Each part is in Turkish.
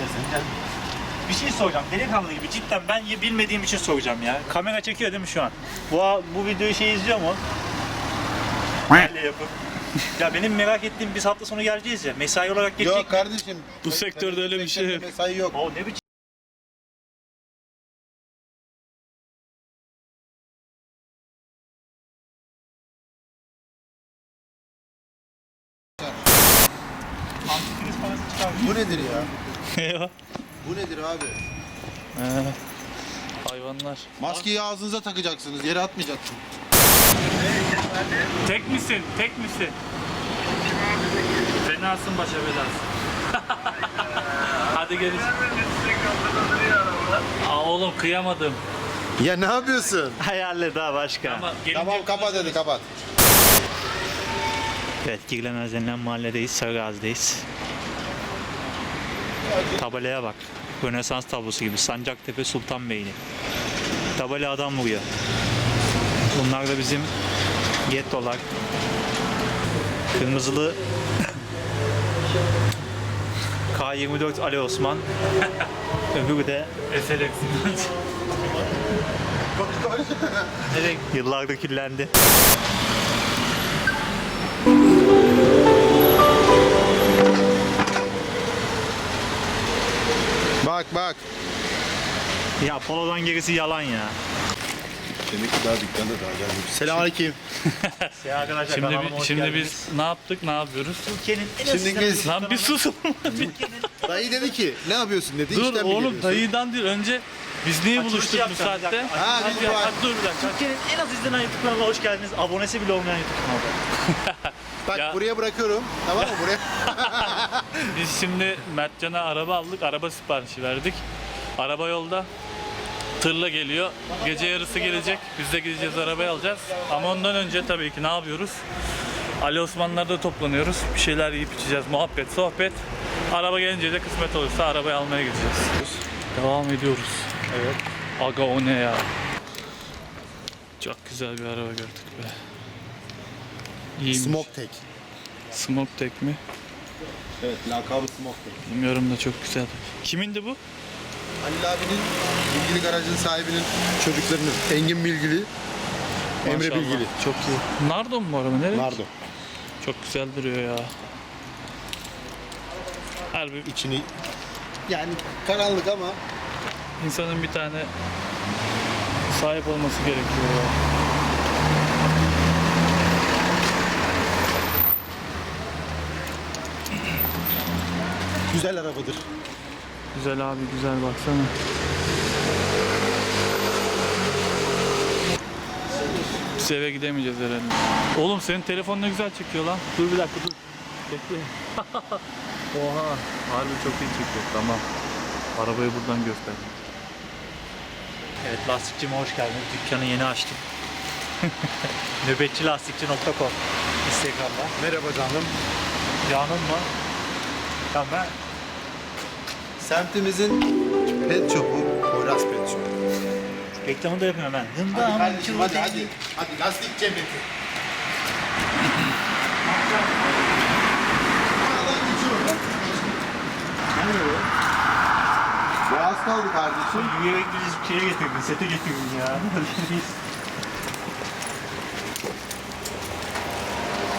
istersen gel. Bir şey soracağım. Delikanlı gibi cidden ben bilmediğim için soracağım ya. Kamera çekiyor değil mi şu an? Bu bu videoyu şey izliyor mu? Yapıp. ya benim merak ettiğim biz hafta sonu geleceğiz ya. Mesai olarak gelecek Yok kardeşim. Bu sektörde öyle bir şey yok. Mesai yok. O ne biçim? Antikriz parası çıkarmış. Bu nedir ya? Ya. Bu nedir abi? Ee, hayvanlar. Maskeyi ağzınıza takacaksınız. Yere atmayacaksın. Tek misin? Tek misin? Fenasın başa belasın. Hadi gelin. Aa, oğlum kıyamadım. Ya ne yapıyorsun? Hayalle daha başka. Ama gelince Tamam kapat hadi kapat. Evet, Girlemez denilen mahalledeyiz, Sarıgazi'deyiz. Tabelaya bak. Rönesans tablosu gibi. Sancaktepe Sultanbeyli. Tabela adam vuruyor. Bunlar da bizim gettolar. Kırmızılı K24 Ali Osman. Öbürü de SLX. yıllardır kirlendi. Bak bak. Ya polodan gerisi yalan ya. Demek ki daha dükkanda daha gelmiş. Selamünaleyküm. Ya arkadaşlar Şimdi, kanalıma bi- hoş şimdi geldiniz. biz ne yaptık ne yapıyoruz? Türkiye'nin en Şimdi biz- Lan bir susun. Dayı dedi ki ne yapıyorsun dedi. Dur İşten mi oğlum geliyorsun? dayıdan değil önce biz niye Açılışı buluştuk bu bir saatte? dakika. Ha, Hadi, biz bu- hadi dur bir dakika. Türkiye'nin en az izlenen YouTube kanalına hoş geldiniz. Abonesi bile olmayan YouTube kanalı. Bak Ya. buraya bırakıyorum. Tamam mı buraya? Biz şimdi Mertcan'a araba aldık. Araba siparişi verdik. Araba yolda. Tırla geliyor. Gece yarısı gelecek. Biz de gideceğiz arabayı alacağız. Ama ondan önce tabii ki ne yapıyoruz? Ali Osmanlar'da toplanıyoruz. Bir şeyler yiyip içeceğiz. Muhabbet, sohbet. Araba gelince de kısmet olursa arabayı almaya gideceğiz. Devam ediyoruz. Evet. Aga o ne ya? Çok güzel bir araba gördük be. İyiymiş. Smoke Tech. Smoke Tech mi? Evet lakabı Smoke Tech. Bilmiyorum da çok güzel. Kimindi bu? Halil abinin bilgili garajın sahibinin çocuklarının Engin Bilgili, Emre Maşallah. Bilgili. Çok iyi. Nardo mu bu araba? Nereye? Nardo. Çok güzel duruyor ya. Harbi İçini yani karanlık ama insanın bir tane sahip olması gerekiyor ya. güzel arabadır. Güzel abi güzel baksana. Biz eve gidemeyeceğiz herhalde. Oğlum senin telefon ne güzel çekiyor lan. Dur bir dakika dur. Bekle. Oha. Harbi çok iyi çekiyor. Tamam. Arabayı buradan göster. Evet lastikçime hoş geldiniz. Dükkanı yeni açtım. Nöbetçilastikçi.com Instagram'da. Merhaba canım. Canım mı? Ya ben Semtimizin pet shop'u Poyraz Pet Shop. reklamını da yapıyorum hemen. Hadi Hındı kardeşim hadi hadi. Hadi lastik cemeti. Aradan geçiyorum bak. Ya az kaldı kardeşim. Yürüyerek bizi şeye getirdin, sete getirdin ya.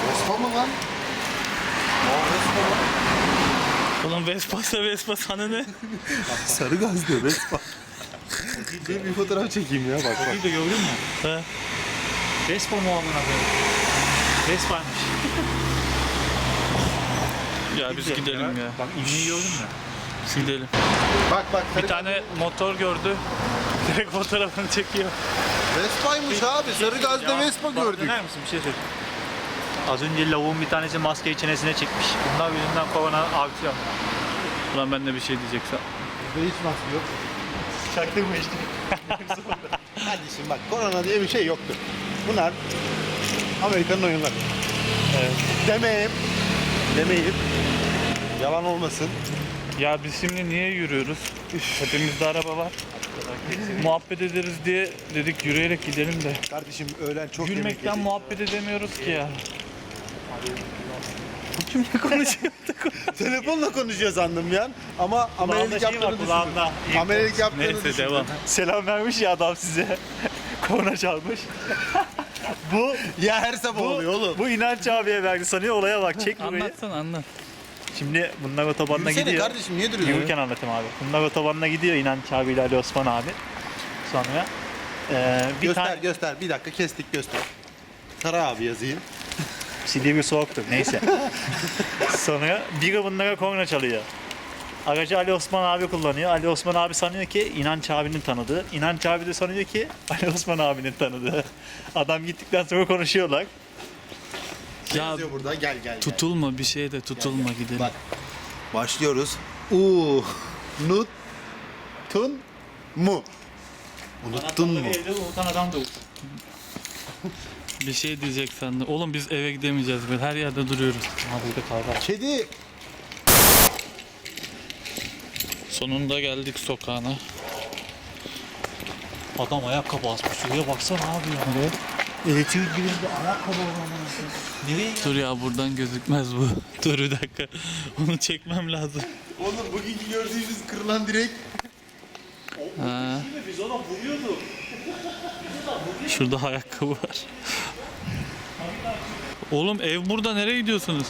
Vespa mı lan? Aa Vespa lan. Oğlum Vespa'sa Vespa sana ne? Sarı gaz diyor Vespa. Dur bir fotoğraf çekeyim ya bak bak. Bir de gördün mü? He. Vespa mı amına koyayım? Vespa'ymış. Ya biz gidelim ya. Bak ivmeyi gördün mü? Biz gidelim. Bak bak sarı Bir tane motor gördü. Direkt fotoğrafını çekiyor. Vespa'ymış abi. Sarı gazda Vespa Bak, gördük. Döner misin bir şey söyle. Az önce lavuğun bir tanesi maskeyi çenesine çekmiş. Bunlar yüzünden korona artıyor. Ulan ben de bir şey diyeceksen. Bizde hiç maske yok. Çaktırma işte. Kardeşim bak korona diye bir şey yoktur. Bunlar Amerika'nın oyunları. Evet. Demeyip, demeyip yalan olmasın. Ya biz şimdi niye yürüyoruz? Hepimizde araba var. muhabbet ederiz diye dedik yürüyerek gidelim de. Kardeşim öğlen çok yemek Gülmekten yedik. muhabbet edemiyoruz ki ya. Kimle konuşuyor? Telefonla konuşuyor sandım ya. Ama Kulağında amelelik şey var yaptığını düşündüm. kulağında. Amelelik yaptığını Neyse düşündüm. devam. Selam vermiş ya adam size. Korna çalmış. bu Ya her sabah bu, oluyor oğlum. bu inanç abiye verdi sanıyor olaya bak çek burayı. Anlatsana anlat. Şimdi bunlar otobanına Yürüsene gidiyor. kardeşim niye duruyorsun? Yürürken anlatayım abi. Bunlar otobanına gidiyor İnanç abiyle Ali Osman abi. Sonra eee bir Göster tane göster. Bir dakika kestik göster. Kara abi yazayım. Silivri soğuktur neyse. Sonra biri bunlara korna çalıyor. Aracı Ali Osman abi kullanıyor. Ali Osman abi sanıyor ki İnanç abinin tanıdığı. İnanç abi de sanıyor ki Ali Osman abinin tanıdığı. Adam gittikten sonra konuşuyorlar. Ya Yazıyor burada gel gel. gel. tutulma bir şeye de tutulma gidelim. Bak. Başlıyoruz. U nut tun mu. Unuttun mu? Anahtarları Evde unutan adam da Bir şey diyecek sandım. Oğlum biz eve gidemeyeceğiz böyle her yerde duruyoruz. Ha burada kahve. Kedi. Sonunda geldik sokağına. Adam ayakkabı asmış. Şuraya baksana abi ya. Evet. Elektrik birinde ayakkabı olan. Nereye Dur ya buradan gözükmez bu. Dur bir dakika. Onu çekmem lazım. Oğlum bugünkü gördüğünüz kırılan direk. Ha. Biz ona vuruyorduk. Şurada ayakkabı var. Oğlum ev burada nereye gidiyorsunuz?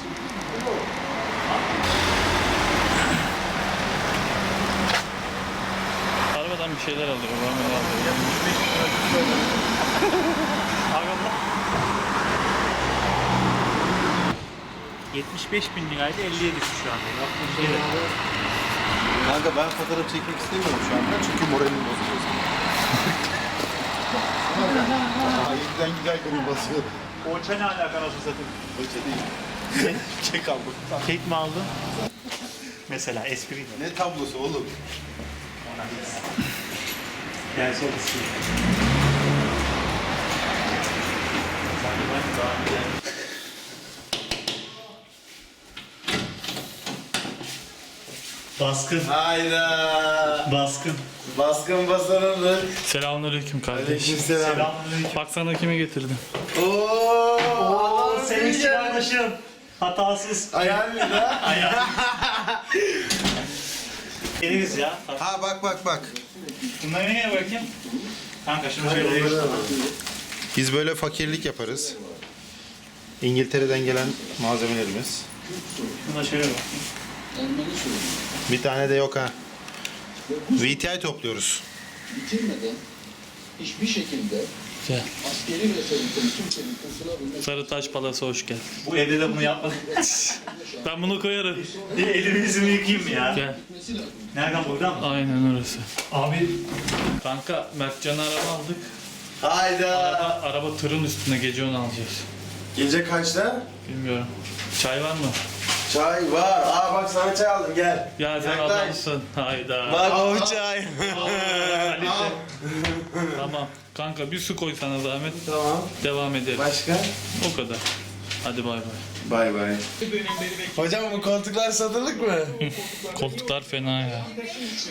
Arabadan bir şeyler alıyor. Muhammed alıyor. Araba. 75 bin liraydı 50'ye düştü şu anda. Yaptığım şey de. Kanka ben fotoğraf çekmek istemiyorum şu anda çünkü moralim bozuluyor. Aa, yeniden giderken basıyor. Orça ne alaka nasıl satayım? Hoca değil. Çek abi. Kek mi aldın? Mesela espri. Ne tablosu oğlum? Gel sorusu. Baskın. Hayda. Baskın. Baskın basanın Selamünaleyküm kardeş. Aleykümselam. Selamünaleyküm. Baksana kimi getirdim. Ooo. Senin için kardeşim. Hatasız. Ayağın ne la? Geliriz ya. Ha bak bak bak. Bunları neye bırakayım? Kanka şunu şöyle değiştir. Biz böyle fakirlik yaparız. İngiltere'den gelen malzemelerimiz. Şuna şöyle bak. Bir tane de yok ha. VTI topluyoruz. bitirmeden hiçbir şekilde askeri meselesini kimsenin kurtulabilmesi Sarı Taş Palas'a hoş geldin. Bu evde de bunu yapmadık. Ben bunu koyarım. Bir elimi yüzümü yıkayayım mı ya? Gel. lazım. Nereden buradan mı? Aynen orası. Abi Kanka Mertcan'a araba aldık. Hayda. Araba, araba tırın üstüne gece onu alacağız. Gece kaçta? Bilmiyorum. Çay var mı? Çay var. Aa bak sana çay aldım gel. Ya sen Yaklaş. adamsın. Hayda. Bak o çay. Tamam. Kanka bir su koy sana zahmet. tamam. Devam edelim. Başka? O kadar. Hadi bay bay. Bay bay. Hocam bu koltuklar satılık mı? Koltuklar fena ya.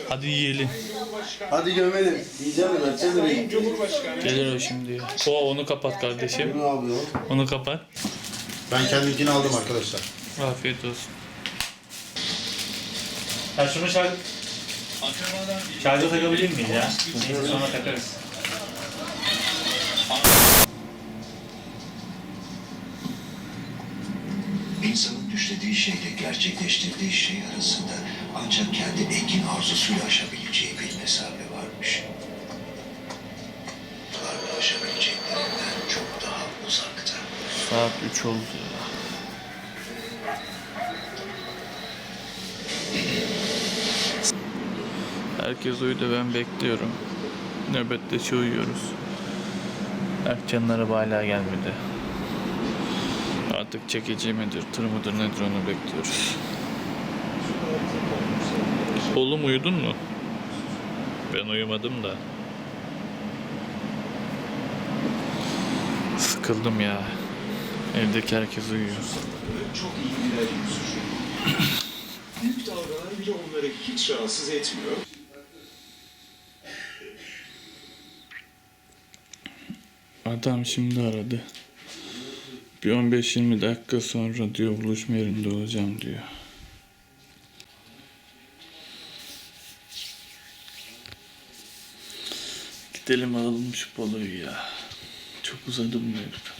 Hadi yiyelim. Hadi gömelim. Yiyeceğim mi? Açacağız mı? Gelir o şimdi ya. O onu kapat kardeşim. Ne yapıyor? Onu kapat. Ben kendimkini aldım arkadaşlar. Afiyet olsun. ya şunu şarj... Şarja takabilir miyiz ya? Neyse sonra takarız. İnsanın düşlediği şeyle gerçekleştirdiği şey arasında ancak kendi engin arzusuyla aşabileceği bir mesafe varmış. Bunlarla aşabileceklerinden çok daha uzakta. Saat 3 oldu ya. Herkes uyudu ben bekliyorum. Nöbetleşi uyuyoruz. Araba hala gelmedi. Artık çekici midir, tır mıdır nedir onu bekliyoruz. Oğlum uyudun mu? Ben uyumadım da. Sıkıldım ya. Evdeki herkes uyuyor. çok iyi yüzücü. Büyük dalgalar bile onları hiç rahatsız etmiyor. Adam şimdi aradı. Bir 15-20 dakika sonra diyor buluşma yerinde olacağım diyor. Gidelim alalım şu poloyu ya. Çok uzadı bu herif.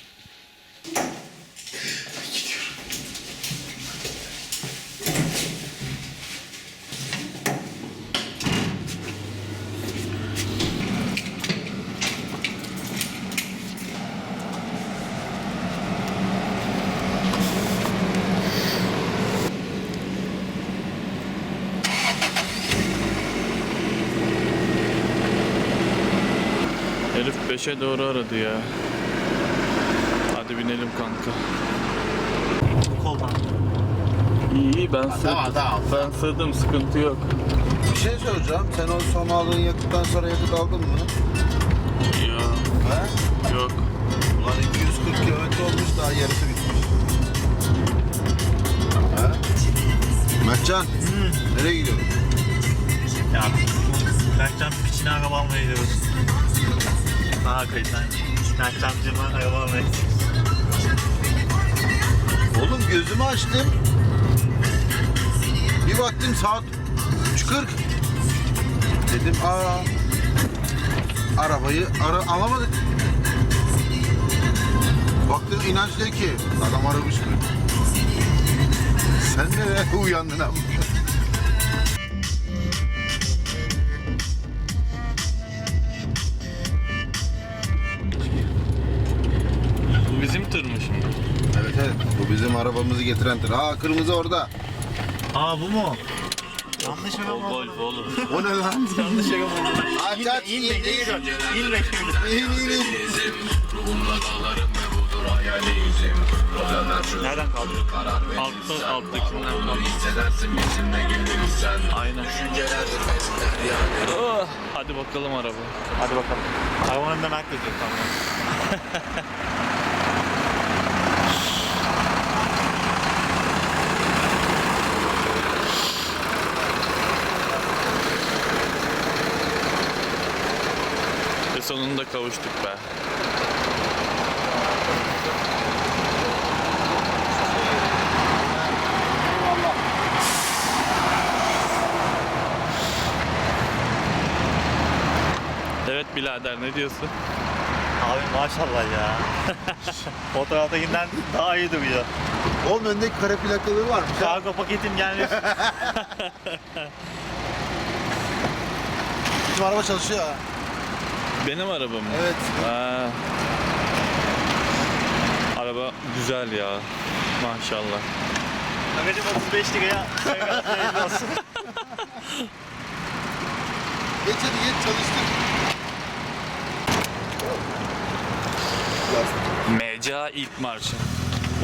5'e doğru aradı ya. Hadi binelim kanka. Koldan. İyi iyi ben sığdım. Ben sığdım sıkıntı yok. Bir şey soracağım. Sen o son aldığın yakıttan sonra yakıt aldın mı? Yok. He? Yok. Ulan 240 kilometre olmuş daha yarısı bitmiş. He? Mertcan. Nereye gidiyorsun? Ya Berkcan piçine araba almaya gidiyoruz. Daha kayıttan. Almaya gidiyoruz. Oğlum gözümü açtım. Bir baktım saat 3.40. Dedim aa arabayı ara alamadık. Baktım inanç ki adam aramış mı? Sen nereye uyandın ama? Getiren tır. Aa kırmızı orada. Aa bu mu? Yanlış mı O golf oğlum. O ne lan? Yanlış oldu. Aç aç in in. İn. Nereden kaldı? Altta, alttakinden kaldı. Aynen. Oh, hadi bakalım araba. Hadi bakalım. Arabanın önünde yazıyor tamam. Ve sonunda kavuştuk be. Evet birader ne diyorsun? Abi maşallah ya. Fotoğraftakinden daha iyi duruyor. Oğlum öndeki kare plakaları varmış. ha. Kargo paketim gelmiş. Bizim araba çalışıyor ha. Benim arabam mı? Evet. Ha. Araba güzel ya. Maşallah. Bagajım 35 liraya. Geç hadi geç çalıştık. Meca ilk marşı.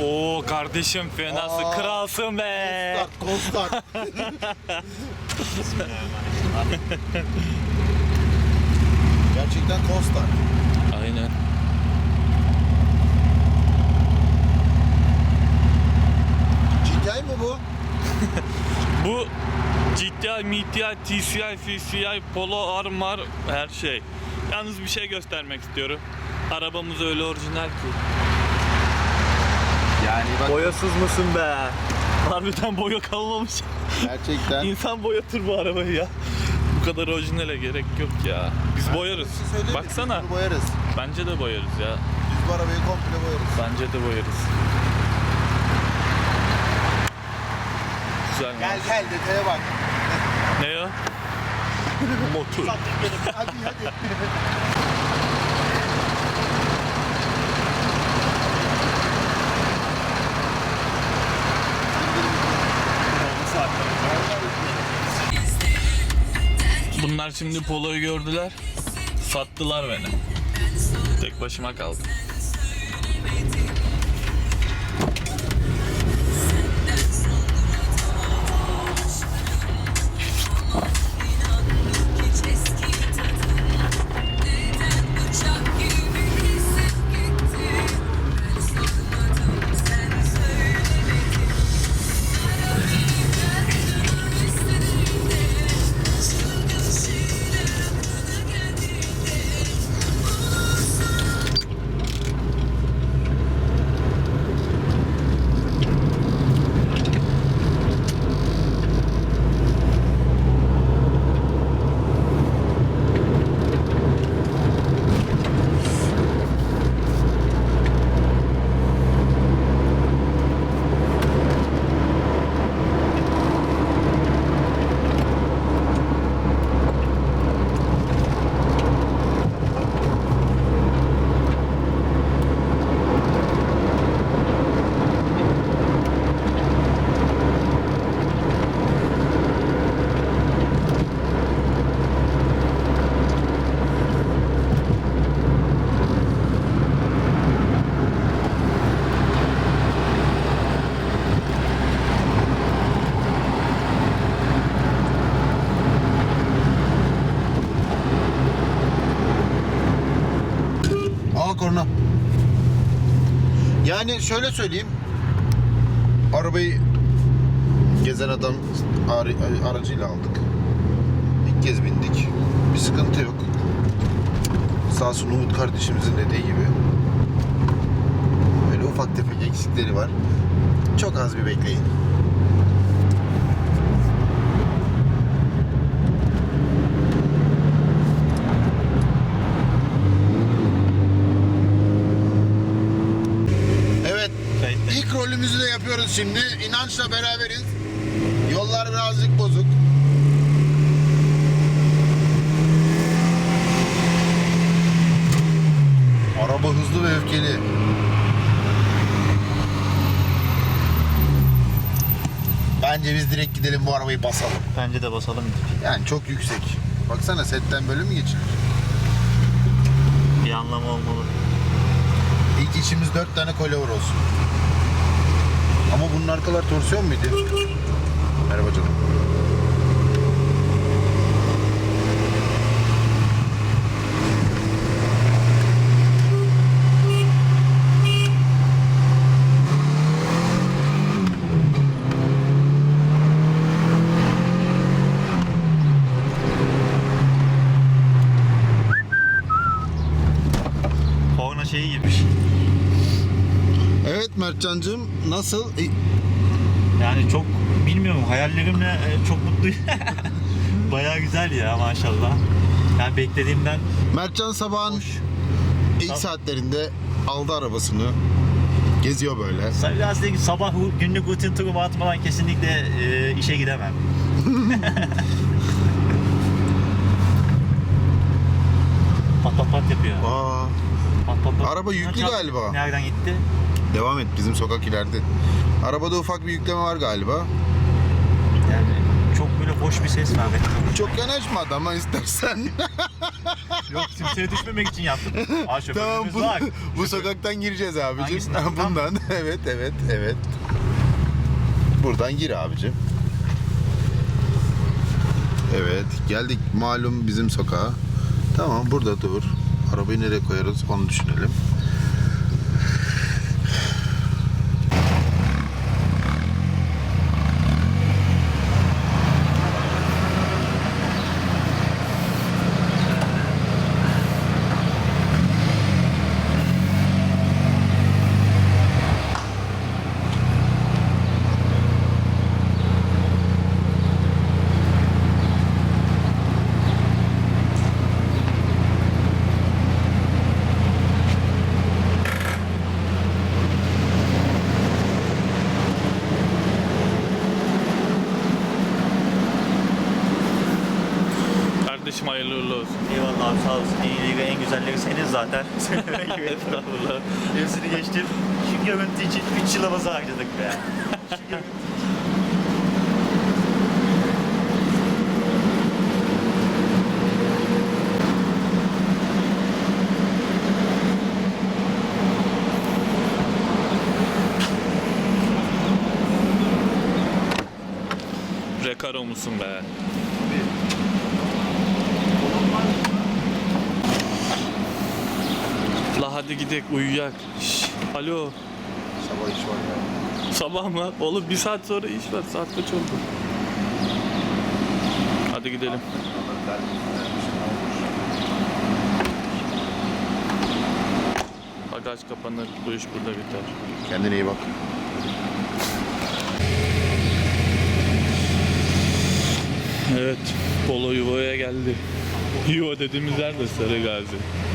Oo kardeşim fenasın Aa. kralsın be. Kostar, kostar. Gerçekten kostar. Aynen. GTI mi bu? Bu GTI, MTI, TCI, CCI, Polo, Armar her şey. Yalnız bir şey göstermek istiyorum. Arabamız öyle orijinal ki. Yani bak Boyasız mısın be? Harbiden boya kalmamış. gerçekten. İnsan boyatır bu arabayı ya. Kadar orijinale gerek yok ya. Biz boyarız. Şey söyleyeyim mi? Baksana. Biz bunu boyarız. Bence de boyarız ya. Biz bu arabayı komple boyarız. Bence de boyarız. Güzel. Gel gel detaya bak. Ne o? Motor. Hadi hadi. Bunlar şimdi poloyu gördüler. Sattılar beni. Tek başıma kaldım. korna. Yani şöyle söyleyeyim. Arabayı gezen adam aracıyla aldık. İlk kez bindik. Bir sıkıntı yok. Sağ olsun Umut kardeşimizin dediği gibi. Böyle ufak tefek eksikleri var. Çok az bir bekleyin. Şimdi. İnançla beraberiz. Yollar birazcık bozuk. Araba hızlı ve öfkeli. Bence biz direkt gidelim bu arabayı basalım. Bence de basalım. Yani çok yüksek. Baksana setten böyle mi geçilir? Bir anlamı olmalı. İlk içimiz dört tane coilover olsun. Ama bunun arkalar torsiyon muydu? Merhaba canım. Korna şeyi girmiş. Evet Mertcancığım nasıl? E, Yani çok bilmiyorum hayallerimle e, çok mutluyum. Baya güzel ya maşallah. Yani beklediğimden Mertcan sabahın ilk Sab- saatlerinde aldı arabasını. Geziyor böyle. biraz da sabah günlük rutin turumu atmadan kesinlikle e, işe gidemem. pat pat pat yapıyor. Aa, Pat pat pat. Araba yüklü galiba. Nereden gitti? Devam et bizim sokak ileride. Arabada ufak bir yükleme var galiba. Yani çok böyle hoş bir ses var. benim çok yanaşma adama istersen. Yok kimseye düşmemek için yaptım. Aa şoförümüz tamam bu, var. bu sokaktan gireceğiz abicim. Hangisinden? Bundan. evet evet evet. Buradan gir abicim. Evet geldik malum bizim sokağa. Tamam burada dur. Arabayı nereye koyarız onu düşünelim. Kardeşim hayırlı uğurlu olsun. Eyvallah abi sağ olasın. En iyileri en güzelleri senin zaten. Estağfurullah. Hepsini geçtim. Şu görüntü için 3 yılımızı harcadık be. Rekaro musun be? Hadi gidek uyuyak. Şş, alo. Sabah iş var ya. Sabah mı? Oğlum bir saat sonra iş var. Saat kaç oldu? Hadi gidelim. Bagaj kapanır. Bu iş burada biter. Kendine iyi bak. Evet. Polo yuvaya geldi. Yuva dediğimiz yer de Sarı Gazi.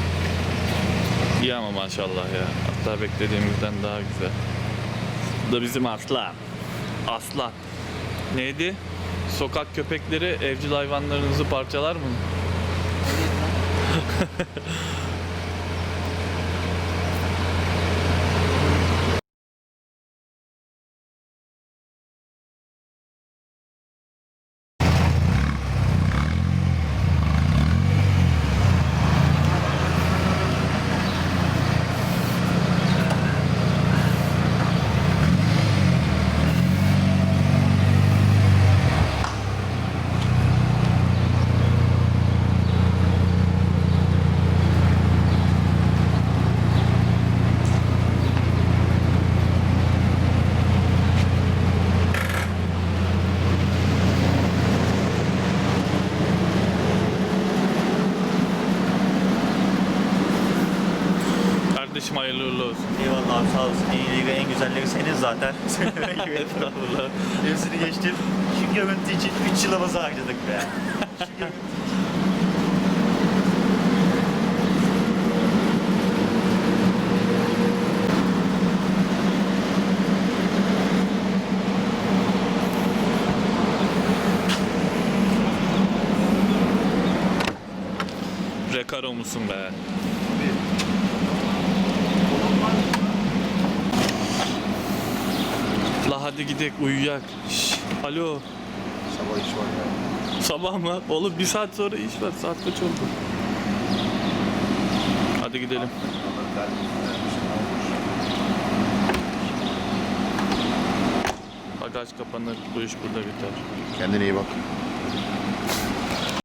İyi ama maşallah ya. Hatta beklediğimizden daha güzel. Bu da bizim aslan. Aslan. Neydi? Sokak köpekleri evcil hayvanlarınızı parçalar mı? zaten. Estağfurullah. Hepsini geçtim. Şu görüntü için 3 yılımızı harcadık be. Şu görüntü Rekaro musun be? Hadi gidek uyuyak. Şş, alo. Sabah iş var ya. Sabah mı? Oğlum bir saat sonra iş var. Saat kaç oldu? Hadi gidelim. Bagaj kapanır. Bu iş burada biter. Kendine iyi bak.